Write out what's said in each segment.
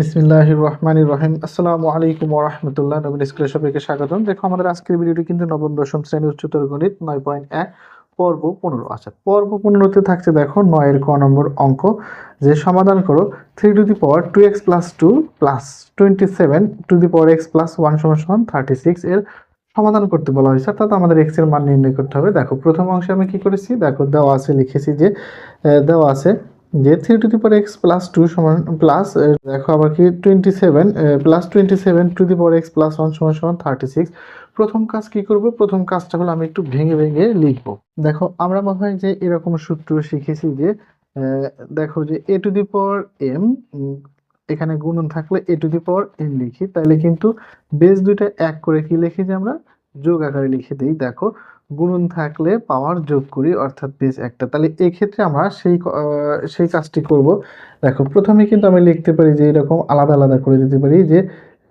বিসমিল্লাহ রহমান রহিম আসসালামু আলাইকুম ওরহমতুল্লাহ নবীন স্কুলের সবাইকে স্বাগতম। দেখো, আমাদের আজকের ভিডিওটি কিন্তু নবম, দশম শ্রেণি উচ্চতর গণিত নয় পয়েন্ট এক, পর্ব পনেরো। আচ্ছা পর্ব পনেরোতে থাকছে দেখো নয়ের ক নম্বর অঙ্ক। যে সমাধান করো three to the power two x plus two plus twenty seven to the power x plus one সমান সমান থার্টি সিক্স এর সমাধান করতে বলা হয়েছে। অর্থাৎ আমাদের এক্সের মান নির্ণয় করতে হবে। দেখো, প্রথম অংশে আমি কি করেছি? দেখো, দেওয়া আছে, লিখেছি যে দেওয়া আছে যে three to the power x plus two সমান, প্লাস দেখো আবার কি twenty seven plus twenty seven to the power x plus one সমান সমান থার্টি সিক্স প্রথম কাজ কি করব? প্রথম কাজটা হলো আমি একটু ভেঙে ভেঙে লিখব। দেখো, আমরা মনে হয় যে এরকম সূত্র শিখেছি যে দেখো যে এ টু দি পাওয়ার এম এখানে গুণন থাকলে এ টু দি পাওয়ার এন লিখি। তাহলে কিন্তু বেস দুইটা এক করে কি লিখি যে আমরা যোগ আকারে লিখে দিই, দেখো। গুণন থাকলে পাওয়ার যোগ করি, অর্থাৎ বেস একটা। তাহলে এক্ষেত্রে আমরা সেই সেই কাজটি করব। দেখো, প্রথমে কিন্তু আমি লিখতে পারি যে এরকম আলাদা আলাদা করে দিতে পারি যে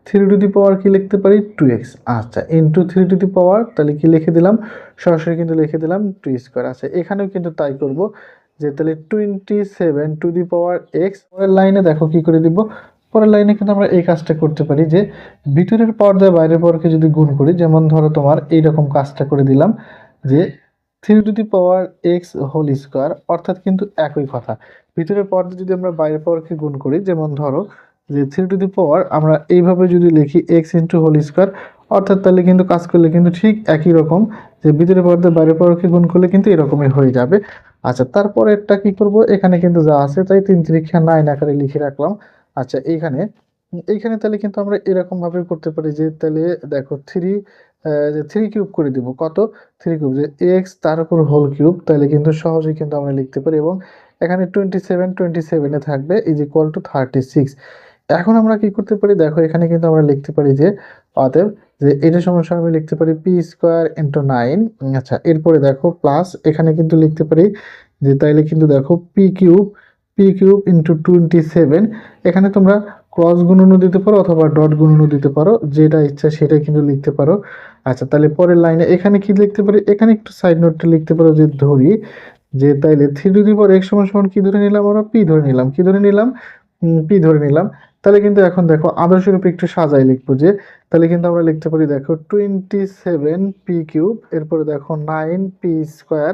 থ্রি টু দি পাওয়ার কি লিখতে পারি? টু এক্স আচ্ছা into three to the power তাহলে কি লিখে দিলাম? সরাসরি কিন্তু লিখে দিলাম টু স্কোয়ার আচ্ছা এখানেও কিন্তু তাই করব যে তাহলে twenty seven to the power x লাইনে দেখো কি করে দিব? পরের লাইনে কিন্তু আমরা এই কাজটা করতে পারি যে ভিতরের পর্দায় দিয়ে বাইরের পাওয়ারকে যদি গুণ করি, যেমন ধরো তোমার এইরকম কাজটা করে দিলাম যে three to the power x whole square অর্থাৎ কিন্তু একই কথা। ভিতরের পাওয়ার দিয়ে যদি আমরা বাইরের পাওয়ারকে গুণ করি, যেমন ধরো যে থ্রি টু দি পাওয়ার আমরা এইভাবে যদি লিখি এক্স ইন্টু হোল স্কোয়ার অর্থাৎ তাহলে কিন্তু কাজ করলে কিন্তু ঠিক একই রকম যে ভিতরের পাওয়ার দিয়ে বাইরের পাওয়ারকে গুণ করলে কিন্তু এরকমই হয়ে যাবে। আচ্ছা তারপরে একটা কি করব? এখানে কিন্তু যা আছে তাই তিন তিরিক্ষা নাইন আকারে লিখে রাখলাম। আচ্ছা এইখানে এইখানে তাহলে কিন্তু আমরা এরকম ভাবে করতে পারি যে তাহলে দেখো থ্রি থ্রি কিউব করে দিব। কত? থ্রি কিউব যে এক্স তার উপর হোল কিউব তাহলে কিন্তু সহজেই কিন্তু আমরা লিখতে পারি এবং এখানে টোয়েন্টি সেভেন টোয়েন্টি সেভেনে থাকবে is equal to thirty six এখন আমরা কি করতে পারি? দেখো, এখানে কিন্তু আমরা লিখতে পারি যে অতএব যে এটা সমস্যা আমি লিখতে পারি পি স্কোয়ার ইন্টু নাইন আচ্ছা এরপরে দেখো প্লাস এখানে কিন্তু লিখতে পারি যে তাইলে কিন্তু দেখো P cube P cube into twenty seven এখানে তোমরা ক্রস গুণনও দিতে পারো অথবা ডট গুণনও দিতে পারো, যেটা ইচ্ছা সেটাই কিন্তু লিখতে পারো। আচ্ছা তাহলে পরের লাইনে এখানে কি লিখতে পারি? এখানে একটু সাইড নোটটা লিখতে পারো যে ধরি, যে তাইলে থ্রি টু দি পাওয়ার এক সমান সমান কী ধরে নিলাম আমরা? পি ধরে নিলাম। কি ধরে নিলাম? পি ধরে নিলাম। তাহলে কিন্তু এখন দেখো আদর্শ রূপে একটু সাজাই লিখব যে, তাহলে কিন্তু আমরা লিখতে পারি দেখো টোয়েন্টি সেভেন পি কিউব এরপরে দেখো নাইন পি স্কোয়ার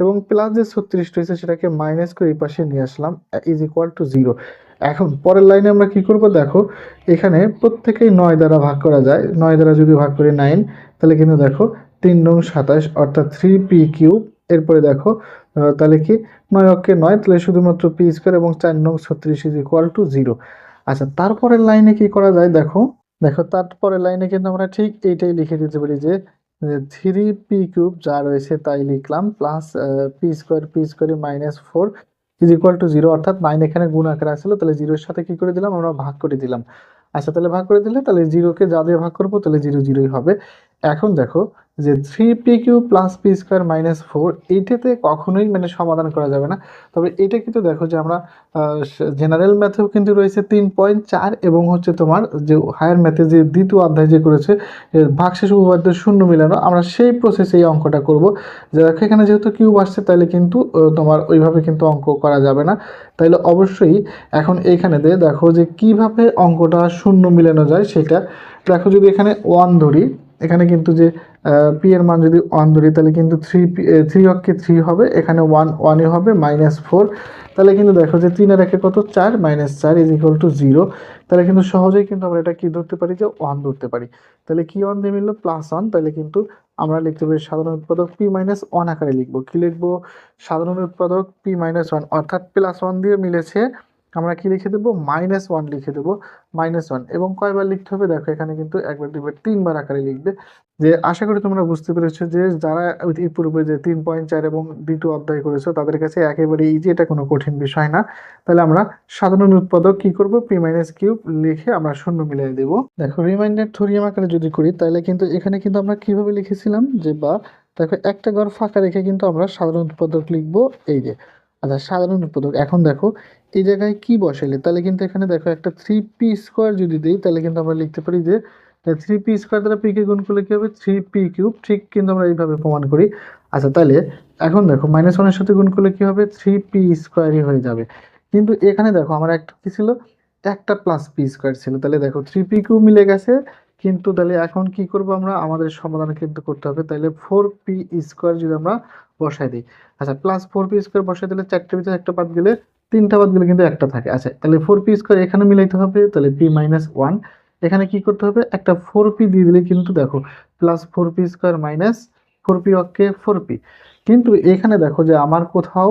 এবং প্লাস যে ছত্রিশ রয়েছে সেটাকে মাইনাস করে এই পাশে নিয়ে আসলাম ইজ ইকুয়াল টু জিরো এখন পরের লাইনে আমরা কি করব? দেখো, এখানে প্রত্যেকেই নয় দ্বারা ভাগ করা যায়। নয় দ্বারা যদি ভাগ করি নাইন তাহলে কিন্তু দেখো তিন নং সাতাশ, অর্থাৎ থ্রি পি কিউব এরপরে দেখো তাহলে কি? নয় অক্ষে নয়, তাহলে শুধুমাত্র পি স্কোয়ার এবং চার নং ছত্রিশ ইজ ইকুয়াল টু জিরো আচ্ছা তারপরের লাইনে কি করা যায়? দেখো দেখো, তারপরের লাইনে কিন্তু আমরা ঠিক এইটাই লিখে দিতে পারি যে থ্রি পি কিউব যা রয়েছে তাই লিখলাম plus P square P square minus four is equal to zero অর্থাৎ নাইন এখানে গুণ আকারে আসলো, তাহলে জিরোর সাথে কি করে দিলাম? আমরা ভাগ করে দিলাম। আচ্ছা তাহলে ভাগ করে দিলে তাহলে জিরোকে যা দিয়ে ভাগ করব, তাহলে জিরো জিরোই হবে। এখন দেখো যে three P cube plus P square minus four এইটাতে কখনোই মানে সমাধান করা যাবে না। তবে এটা কিন্তু দেখো যে আমরা জেনারেল ম্যাথেও কিন্তু রয়েছে তিন পয়েন্ট চার এবং হচ্ছে তোমার যে হায়ার ম্যাথে যে দ্বিতীয় অধ্যায় যে করেছে ভাগশেষ উপপাদ্য শূন্য মিলানো, আমরা সেই প্রসেসে এই অঙ্কটা করব। যে দেখো এখানে যেহেতু কিউব আসছে, তাহলে কিন্তু তোমার ওইভাবে কিন্তু অঙ্ক করা যাবে না। তাইলে অবশ্যই এখন এইখানে দেখো যে কীভাবে অঙ্কটা শূন্য মিলানো যায় সেটা। দেখো যদি এখানে ওয়ান ধরি এখানে কিন্তু যে পি এর মান যদি ওয়ান ধরি, তাহলে কিন্তু থ্রি পি থ্রি অক্ষে থ্রি হবে, এখানে ওয়ান ওয়ানই হবে মাইনাস ফোর তাহলে কিন্তু দেখো যে তিন আর একে কত? চার মাইনাস চার ইজ ইকুয়াল টু জিরো তাহলে কিন্তু সহজেই কিন্তু আমরা এটা কি ধরতে পারি? যে ওয়ান ধরতে পারি। তাহলে কি ওয়ান দিয়ে মিললো? প্লাস ওয়ান তাহলে কিন্তু আমরা লিখতে পারি সাধারণ উৎপাদক পি মাইনাস ওয়ান আকারে লিখব। কী লিখব? সাধারণ উৎপাদক পি মাইনাস ওয়ান অর্থাৎ প্লাস ওয়ান দিয়ে মিলেছে আমরা কি লিখে দেবো? মাইনাস ওয়ান লিখে দেবো। মাইনাস ওয়ান এবং কয়বার লিখতে হবে? দেখো, এখানে কিন্তু একবার, দুইবার, তিনবার আকারে লিখবে। যে আশা করি তোমরা বুঝতে পেরেছ যে যারা এই পূর্বে যে তিন পয়েন্ট চার এবং দ্বিতীয় অধ্যায় করেছ, তাদের কাছে একেবারে ইজি এটা কোনো কঠিন বিষয় না। তাহলে আমরা সাধারণ উৎপাদক কি করব? পি মাইনাস কিউব লিখে আমরা শূন্য মিলিয়ে দেবো। দেখো রিমাইন্ডার থরিয়াম আকারে যদি করি, তাহলে কিন্তু এখানে কিন্তু আমরা কীভাবে লিখেছিলাম? যে বা, দেখো, একটা ঘর ফাঁকা রেখে কিন্তু আমরা সাধারণ উৎপাদক লিখব। এই যে আচ্ছা সাধারণ উৎপাদক। এখন দেখো এই জায়গায় কি বসাইলে? তাহলে কিন্তু এখানে দেখো একটা থ্রি পি স্কোয়ার যদি দিই, তাহলে কিন্তু আমরা লিখতে পারি যে থ্রি পি স্কোয়ার দ্বারা পি কে গুণ করলে কি হবে? থ্রি পি কিউব ঠিক কিন্তু আমরা এইভাবে প্রমাণ করি। আচ্ছা তাহলে এখন দেখো মাইনাস ওয়ানের সাথে গুণ করলে কি হবে? থ্রি পি স্কোয়ারই হয়ে যাবে। কিন্তু এখানে দেখো, আমার একটা কি ছিল? একটা প্লাস পি স্কোয়ার ছিল। তাহলে দেখো থ্রি পি কিউ মিলে গেছে। কিন্তু তাহলে এখন কি করব আমরা? আমাদের সমাধান কিন্তু করতে হবে। তাহলে ফোর পি স্কোয়ার যদি আমরা বসাই দিই। আচ্ছা প্লাস ফোর পি স্কোয়ার বসাই দিলে চারটে ভিতরে একটা বাদ গেলে তিনটা বাদ গেলে কিন্তু একটা থাকে। আচ্ছা তাহলে ফোর পি স্কোয়ার এখানে মিলাইতে হবে, তাহলে পি মাইনাস ওয়ান এখানে কি করতে হবে? একটা ফোর পি দিয়ে দিলে কিন্তু দেখো plus four P square minus four P অকে ফোর পি কিন্তু এখানে দেখো যে আমার কোথাও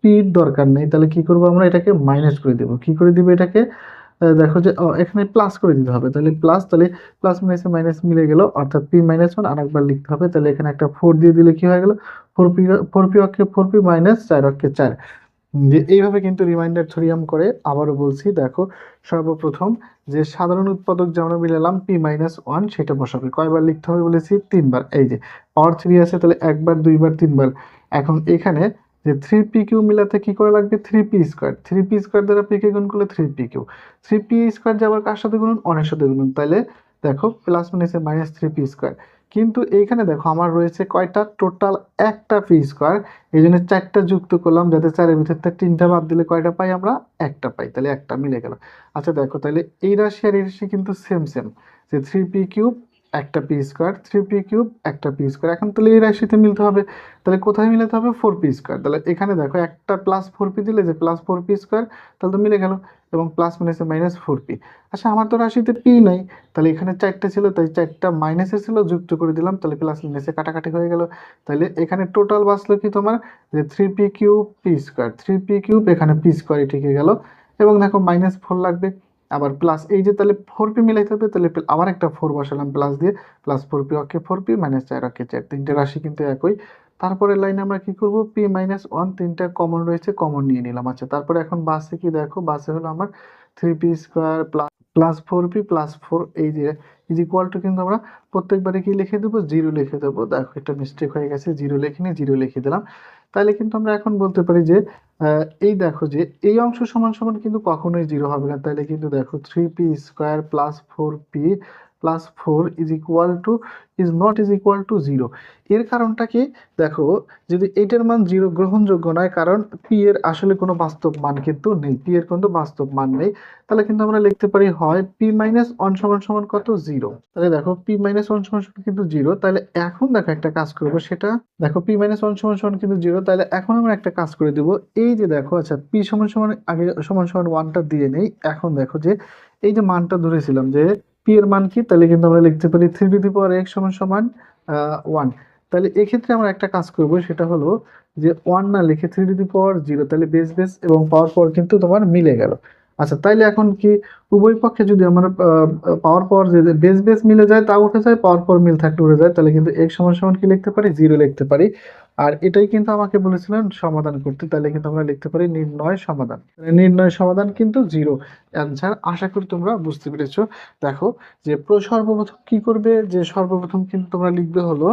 পির দরকার নেই। তাহলে কি করব আমরা? এটাকে মাইনাস করে দেবো। কি করে দিব এটাকে? দেখো যে এখানে প্লাস করে দিতে হবে। তাহলে প্লাস তাহলে প্লাস মাইনাসে মাইনাস মিলে গেল, অর্থাৎ পি মাইনাস ওয়ান আরেকবার লিখতে হবে। তাহলে এখানে একটা ফোর দিয়ে দিলে কি হয়ে গেল? ফোর পি ফোর পি অক্ষে ফোর পি মাইনাস চার অক্ষে চার। যে এইভাবে কিন্তু রিমাইন্ডার থিওরিয়াম করে আবারও বলছি, দেখো, সর্বপ্রথম যে সাধারণ উৎপাদক যে আমরা মিলালাম পি মাইনাস ওয়ান সেটা বসাবে। কয়বার লিখতে হবে বলেছি? তিনবার। এই যে পাওয়ার থ্রি আছে, তাহলে একবার, দুইবার, তিনবার। এখন এখানে যে থ্রি পি কিউ মিলাতে কী করে লাগবে? Three P square three P square দ্বারা পি কে গুণ করলে three P cube three P square যে আবার কার সাথে গুণন? অনেক সাথে গুণন। তাহলে দেখো প্লাস মাইনাসে মাইনাস থ্রি পি স্কোয়ার কিন্তু এইখানে দেখো আমার রয়েছে কয়টা? টোটাল একটা পি স্কোয়ার এই জন্য চারটা যুক্ত করলাম যাতে চারের ভিতর থেকে তিনটা বাদ দিলে কয়টা পাই? আমরা একটা পাই। তাহলে একটা মিলে গেল। আচ্ছা দেখো, তাহলে এই রাশি আর এই রাশি কিন্তু সেম সেম যে থ্রি পি কিউব একটা P square three P cube একটা পি স্কোয়ার এখন তাহলে এই রাশিতে মিলতে হবে। তাহলে কোথায় মিলাতে হবে? ফোর পি স্কোয়ার তাহলে এখানে দেখো, একটা প্লাস ফোর পি দিলে যে প্লাস ফোর পি স্কোয়ার তাহলে তো মিলে গেল। এবং প্লাস মাইনাসে মাইনাস ফোর পি আচ্ছা আমার তো রাশিতে পি নাই। তাহলে এখানে চারটা ছিল, তাই চারটা মাইনাসে ছিল, যুক্ত করে দিলাম। তাহলে প্লাস মাইনাসে কাটাকাটি হয়ে গেল। তাহলে এখানে টোটাল বাঁচলো কি তোমার? যে three P cube P square three P cube এখানে পি স্কোয়ারই টিকে গেল। এবং দেখো মাইনাস ফোর লাগবে। আবার প্লাস এই যে তাহলে ফোর পি মিলাইতে হবে তাহলে আবার একটা ফোর বসালাম প্লাস দিয়ে প্লাস ফোর পি অকে ফোর পি মাইনাস চার অকে চার, তিনটে রাশি কিন্তু একই। তারপরে লাইনে আমরা কি করব? পি মাইনাস ওয়ান তিনটা কমন রয়েছে কমন নিয়ে নিলাম। আচ্ছা তারপরে এখন বাসে কি দেখো? বাসে হলো আমার three P square plus plus four P plus four এই যে ইজ ইকুয়াল টু কিন্তু আমরা প্রত্যেকবারে কি লিখে দেবো? জিরো লিখে দেবো। দেখো, একটা মিস্টেক হয়ে গেছে জিরো লিখে লিখিনি জিরো লিখে দিলাম। তাহলে কিন্তু আমরা এখন বলতে পারি যে এই দেখো যে, এই অংশ সমান সমান কিন্তু কখনোই জিরো হবে না। তাহলে কিন্তু দেখো three P square plus four P plus four is equal to is not is equal to zero এর কারণটা কি? দেখো, যদি এইটার মান জিরো গ্রহণযোগ্য নয়, কারণ পি এর আসলে কোনো বাস্তব মান কিন্তু নেই। পি এর কিন্তু বাস্তব মান নেই। তাহলে কিন্তু আমরা লিখতে পারি হয় পি মাইনাস ওয়ান সমান সমান কত? জিরো তাহলে দেখো পি মাইনাস ওয়ান সমান সমান কিন্তু জিরো তাহলে এখন দেখো একটা কাজ করব সেটা। দেখো পি মাইনাস ওয়ান সমান সমান কিন্তু জিরো তাহলে এখন আমরা একটা কাজ করে দেবো। এই যে দেখো আচ্ছা পি সমান সমান আগে সমান সমান ওয়ানটা দিয়ে নেই। এখন দেখো যে, এই যে মানটা ধরেছিলাম যে পি এর মান কি? তাহলে কিন্তু আমরা লিখতে পারি three to the power x সমান সমান ওয়ান তাহলে এক্ষেত্রে আমরা একটা কাজ করব, সেটা হলো যে ওয়ান না লিখে three to the power zero তাহলে বেস বেস এবং পাওয়ার পাওয়ার কিন্তু তোমার মিলে গেল। আচ্ছা তাইলে এখন কি উভয় পক্ষে যদি আমার পাওয়ার পাওয়ার যে বেস বেস মিলে যায় তা উঠে যায় পাওয়ার পাওয়ার মিল থাকলে উঠে যায়, তাহলে কিন্তু এক্স সমান সমান কি লিখতে পারি? জিরো লিখতে পারি। আর এটাই কিন্তু আমাকে বলেছিলেন সমাধান করতে, তাহলে কিন্তু আমরা লিখতে পারি নির্ণয় সমাধান। নির্ণয় সমাধান কিন্তু জিরো অ্যান্সার, আশা করি তোমরা বুঝতে পেরেছ। দেখো যে প্র- সর্বপ্রথম কি করবে? যে সর্বপ্রথম কিন্তু তোমরা লিখবে হলো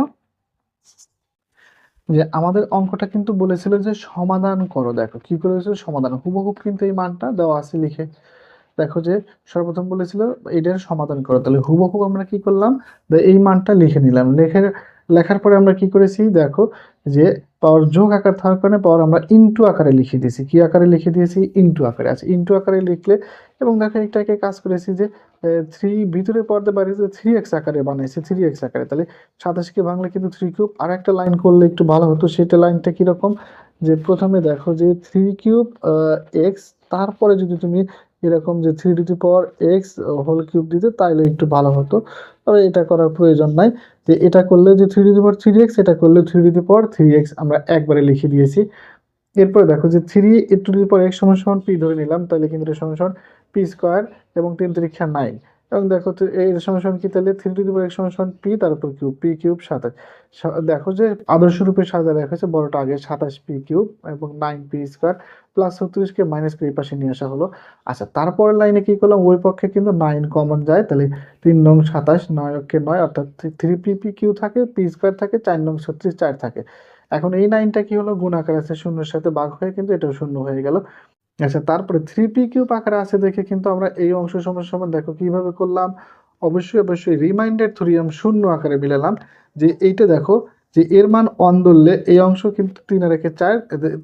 যে আমাদের অঙ্কটা কিন্তু বলেছিল যে সমাধান করো। দেখো কি করেছিল সমাধান। হুবহুব কিন্তু এই মানটা দেওয়া আছে লিখে। দেখো যে সর্বপ্রথম বলেছিল এটার সমাধান করো। তাহলে হুবহুব আমরা কি করলাম? এই মানটা লিখে নিলাম। লিখে লেখার পরে আমরা কি করেছি? দেখো যে পাওয়ার যোগ আকার থাকার কারণে পাওয়ার আমরা ইনটু আকারে লিখে দিয়েছি। কি আকারে লিখে দিয়েছি? ইনটু আকারে আছে। ইনটু আকারে লিখলে এবং দেখো এটাকে কাজ করেছি যে থ্রি ভিতরে পড়তে পারি যে থ্রি এক্স আকারে বানাইছে থ্রি এক্স আকারে। তাহলে সাতাশকে বাংলা কিন্তু থ্রি কিউব আর একটা লাইন করলে একটু ভালো হতো, সেটা লাইনটা কীরকম? যে প্রথমে দেখো যে থ্রি কিউব এক্স তারপরে যদি তুমি এরকম যে three to power x whole cube দিতে, তাইলে একটু ভালো হতো। তবে এটা করার প্রয়োজন নাই। যে এটা করলে যে three to power three x এটা করলে three to power three x আমরা একবারে লিখে দিয়েছি। এরপরে দেখো যে three a to the power x সমান সমান পি ধরে নিলাম তাহলে কিন্তু এটা সমান সমান পি স্কোয়ার এবং তিন তিরিক্ষা নাইন এবং দেখো তো এই সমান কি তাহলে? থ্রি টু দি পাওয়ার সমান পি তারপর কিউব পি কিউব সাতাশ। দেখো যে আদর্শ রূপে সাজা দেখা হয়েছে, বড়টা আগে সাতাশ পি কিউব এবং নাইন পি স্কোয়ার প্লাস ছত্রিশকে মাইনাস পি পাশে নিয়ে আসা হলো। আচ্ছা তারপরের লাইনে কি করলাম? ওই পক্ষে কিন্তু নাইন কমন যায়, তাহলে তিন নং সাতাশ, নয় অক্ষে নয়, অর্থাৎ থ্রি পি পি কিউ থাকে পি স্কোয়ার থাকে, চার নং ছত্রিশ, চার থাকে। এখন এই নাইনটা কি হলো? গুণ আকারে আছে, শূন্যের সাথে ভাগ হয়ে কিন্তু এটাও শূন্য হয়ে গেল। আচ্ছা তারপরে থ্রি পি কিউব আকারে আছে দেখে কিন্তু আমরা এই অংশ সমান সমান দেখো কীভাবে করলাম? অবশ্যই অবশ্যই রিমাইন্ডার থ্রিয়াম শূন্য আকারে মিলালাম। যে এইটা দেখো, যে এর মান অন ধরলে এই অংশ কিন্তু তিন আর একে চার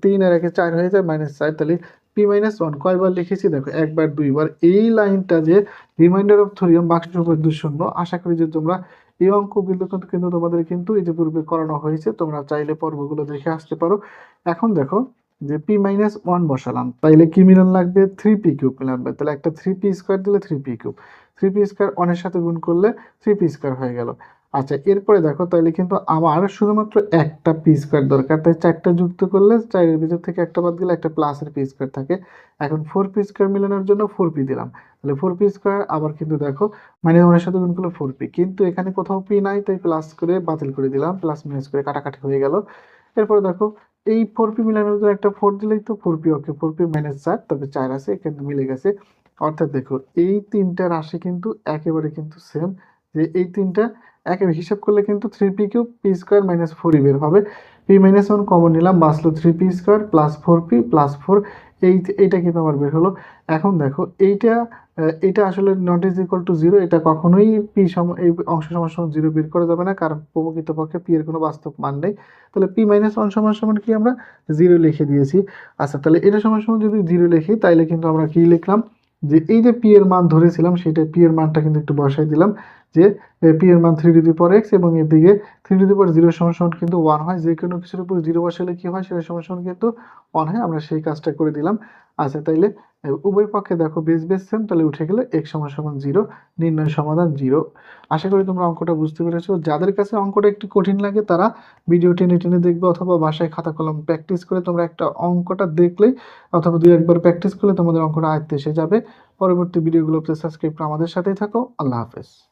তিন আর একে চার হয়ে যায় মাইনাস চার, তাহলে পি মাইনাস ওয়ান কয়বার লিখেছি দেখো, একবার, দুইবার। এই লাইনটা যে রিমাইন্ডার অফ থোরিয়াম বাক্সের উপর দুশূন্য আশা করি যে তোমরা এই অঙ্কগুলো কিন্তু তোমাদের কিন্তু ইতিপূর্বে করানো হয়েছে, তোমরা চাইলে পর্বগুলো দেখে আসতে পারো। এখন দেখো যে পি মাইনাস ওয়ান বসালাম, তাইলে কি মিলন লাগবে? থ্রি পি কিউব মিলন লাগবে। তাহলে একটা থ্রি পি স্কোয়ার দিলে three P cube three P square ওয়ানের সাথে গুণ করলে থ্রি পি স্কোয়ার হয়ে গেল। আচ্ছা এরপরে দেখো, তাইলে কিন্তু আমার শুধুমাত্র একটা পি স্কোয়ার দরকার। তাই চারটা যুক্ত করলে চারের ভিতর থেকে একটা বাদ দিলে একটা প্লাসের পি স্কোয়ার থাকে। এখন ফোর পি স্কোয়ার মিলানোর জন্য ফোর পি দিলাম। তাহলে ফোর পি স্কোয়ার আবার কিন্তু দেখো মানে ওনার সাথে গুণ করলে ফোর পি কিন্তু এখানে কোথাও পি নাই, তাই প্লাস করে বাতিল করে দিলাম। প্লাস মাইনাস করে কাটাকাটি হয়ে গেল। এরপরে দেখো এই ফোর পি মিলানোর জন্য একটা ফোর দিলেই তো ফোর পি ওকে ফোর পি মাইনাস চার, তবে চার আছে, এখানে মিলে গেছে। অর্থাৎ দেখো, এই তিনটা রাশি কিন্তু একেবারে কিন্তু সেম যে এই তিনটা একেবারে হিসাব করলে কিন্তু three P cube P square minus ই বের হবে। পি মাইনাস ওয়ান কমন নিলাম, বাঁচলো three P square plus four P plus four এই এইটা কিন্তু আমার বের হলো। এখন দেখো, এইটা এটা আসলে not is equal to zero এটা কখনোই পি সম, এই অংশ সমান সমান জিরো বের করা যাবে না, কারণ প্রকৃতপক্ষে পি এর কোনো বাস্তব মান নেই। তাহলে পি মাইনাস ওয়ান সমান সমান কি আমরা জিরো লিখে দিয়েছি। আচ্ছা তাহলে এটা সমান সমান যদি জিরো লিখি, তাইলে কিন্তু আমরা কি লিখলাম? যে এই যে পি এর মান ধরেছিলাম, সেটা পি এর মানটা কিন্তু একটু বসাই দিলাম। যে পি এর মান three to the power x এবং এদিকে three to the power zero সমান সমান কিন্তু ওয়ান হয়। যে কোনো কিছুর উপর জিরো বসালে কি হয়? সেটা সমান সমান কিন্তু ওয়ান হয়। আমরা সেই কাজটা করে দিলাম। আচ্ছা তাইলে উভয় পক্ষে দেখো বেস বেস সেম তাহলে উঠে গেলে এক্স সমান সমান জিরো নির্ণয় সমাধান জিরো আশা করি তোমরা অঙ্কটা বুঝতে পেরেছ। যাদের কাছে অঙ্কটা একটু কঠিন লাগে, তারা ভিডিও টেনে টেনে দেখবে অথবা বাসায় খাতা কলম প্র্যাকটিস করে তোমরা একটা অঙ্কটা দেখলেই অথবা দুই একবার প্র্যাকটিস করলে তোমাদের অঙ্কটা আয়ত্তে এসে যাবে। পরবর্তী ভিডিওগুলোতে সাবস্ক্রাইব করে আমাদের সাথেই থাকো। আল্লাহ হাফেজ।